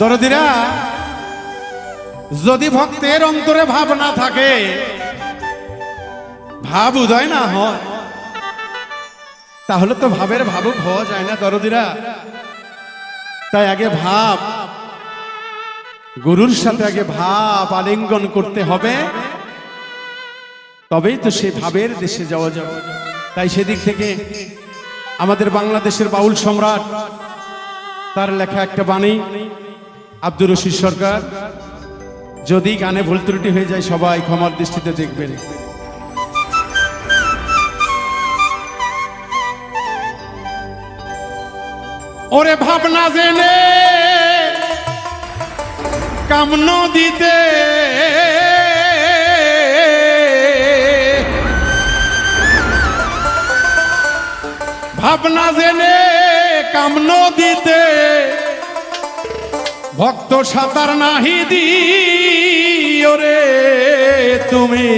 দরদিরা, যদি ভক্তের অন্তরে ভাব না থাকে, ভাব উদয় না হয়, তাহলে তো ভাবের ভাবুক হওয়া যায় না দরদিরা। তাই আগে ভাব, গুরুর সাথে আগে ভাব আলিঙ্গন করতে হবে। তবেই তো সে ভাবের দেশে যাওয়া যাবে। তাই সেদিক থেকে আমাদের বাংলাদেশের বাউল সম্রাট, তার লেখা একটা বাণী আব্দুর রশিদ সরকার, যদি গানে ভুল ত্রুটি হয়ে যায়, সবাই ক্ষমার দৃষ্টিতে দেখবেন। ওরে ভাবনা জেনে কামন দিতে ভাবনা জেনে কামন দিতে ভক্ত সাঁতার নাহি দি ওরে তুমি।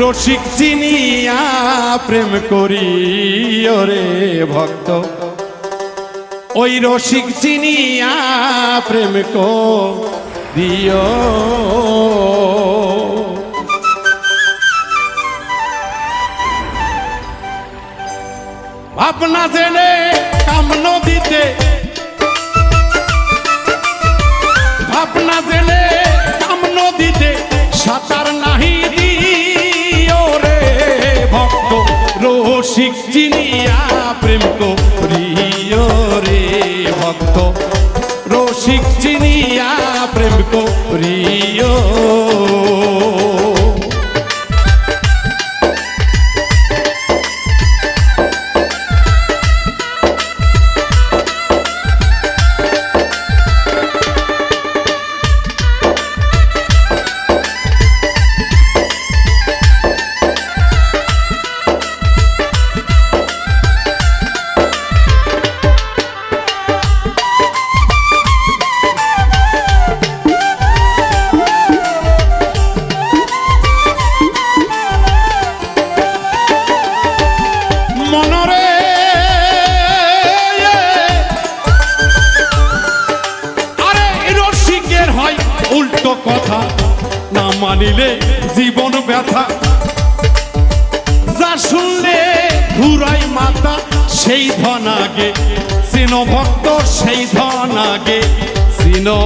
রসিক চিনিয়া প্রেম করি ওরে ভক্ত। ওই রসিক চিনিয়া প্রেম দিও। ভাবনা জেনে কাম দিতে ভাবনা জেনে কামন নদীতে সাঁতার নাহি দিও রে ভক্ত রসিক চিনিয়া উল্টো কথা না মানিলে জীবন ব্যথা। যা শুনলে ঘুরাই মাতা, সেই ধন আগে। চিনো ভক্ত সেই ধন আগে। সিনো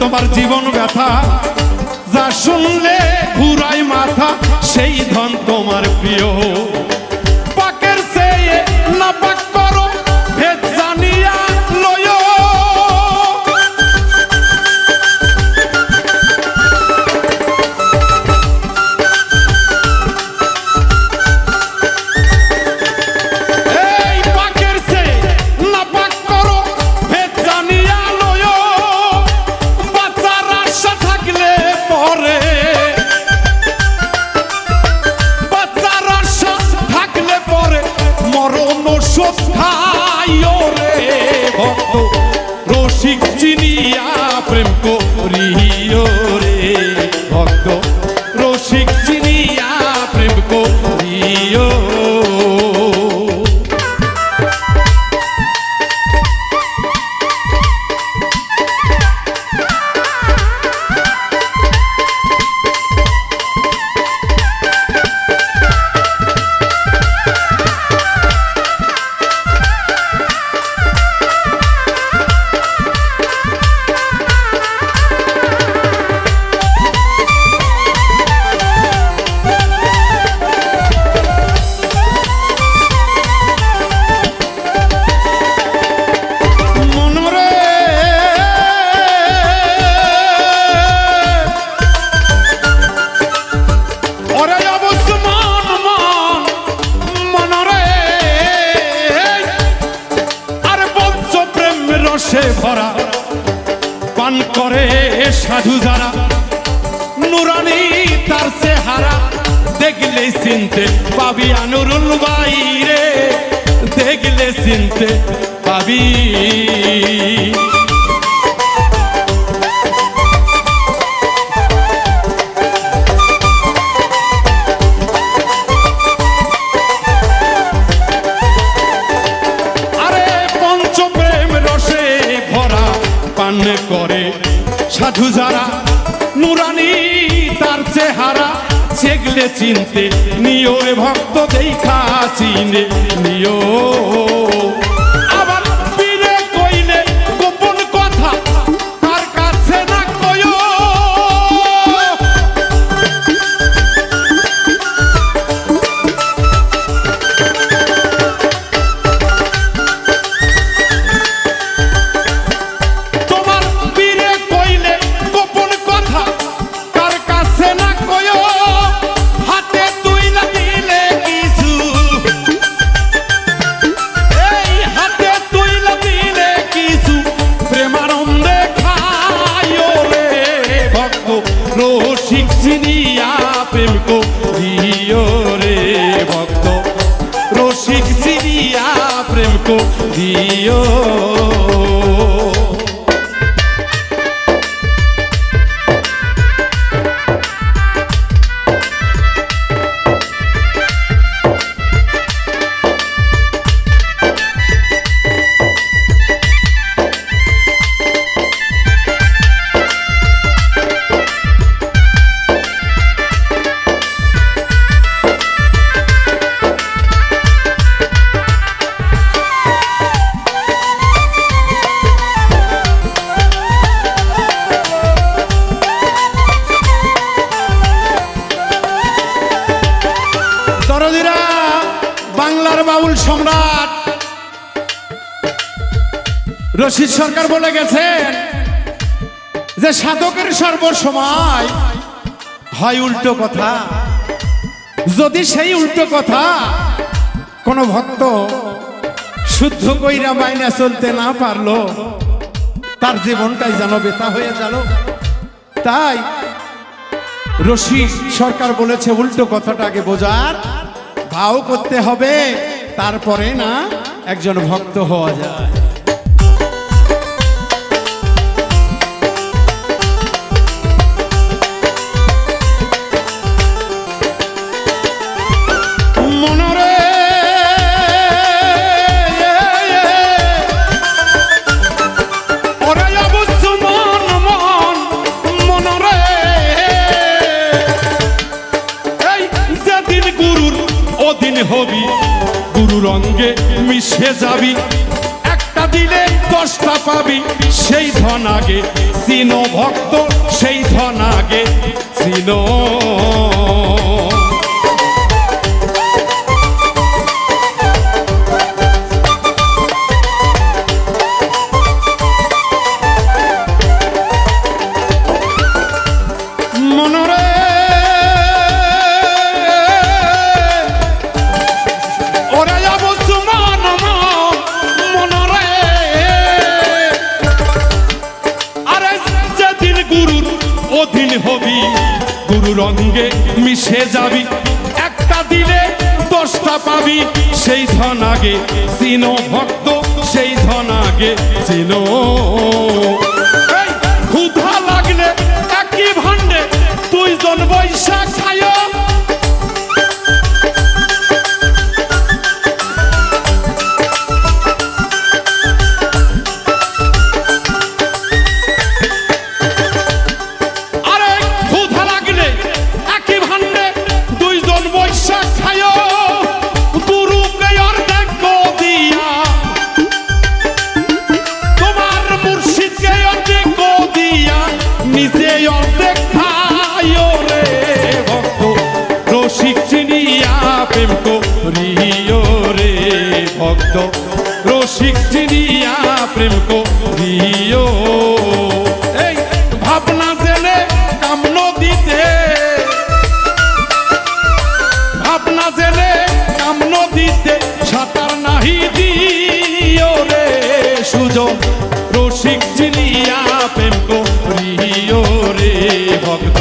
তোমার জীবন ব্যথা। যা শুনলে ঘুরাই মাথা সেই ধন তোমার প্রিয়। পাকের চেয়ে না পান করে সাধু যারা। নুরানি তার চেহারা দেখলে চিনতে পাবি আনুরুল বাইরে দেখলে চিনতে পাবি। চিনতে নিও রে ভক্ত দেখা চিনে নিও। ভক্ত রসিক সিনিয়া প্রেম করিও রে ভক্ত। রসিক সিনিয়া প্রেম করিও দরদিরা সরকার বলে গেছেন যে সাধকের সর্বসময় হয় উল্টো কথা। যদি সেই উল্টো কথা কোন ভক্ত শুদ্ধ কইরা মাইনা চলতে না পারল, তার জীবনটাই যেন বেতা হয়ে গেল। তাই রশিদ সরকার বলেছে উল্টো কথাটা আগে বোঝার, ভাও করতে হবে, তারপরে না একজন ভক্ত হওয়া যায়। মিশে যাবি। একটা দিলে দশটা পাবি। সেই ধন আগে। চিন ভক্ত, সেই ধন আগে। চিন অঙ্গে মিশে যাবি। একটা দিলে দশটা পাবি। সেই ধন আগে চিনো ভক্ত, সেই ধন আগে চিন ভক্ত রসিক চিনিয়া প্রেম করিও। এই ভাবনা জেনে কামন দিতে। ভাবনা জেনে কামন দিতে সাঁতার নাহি দিও রে সুজন। রসিক চিনিয়া প্রেম করিও রে, ভক্ত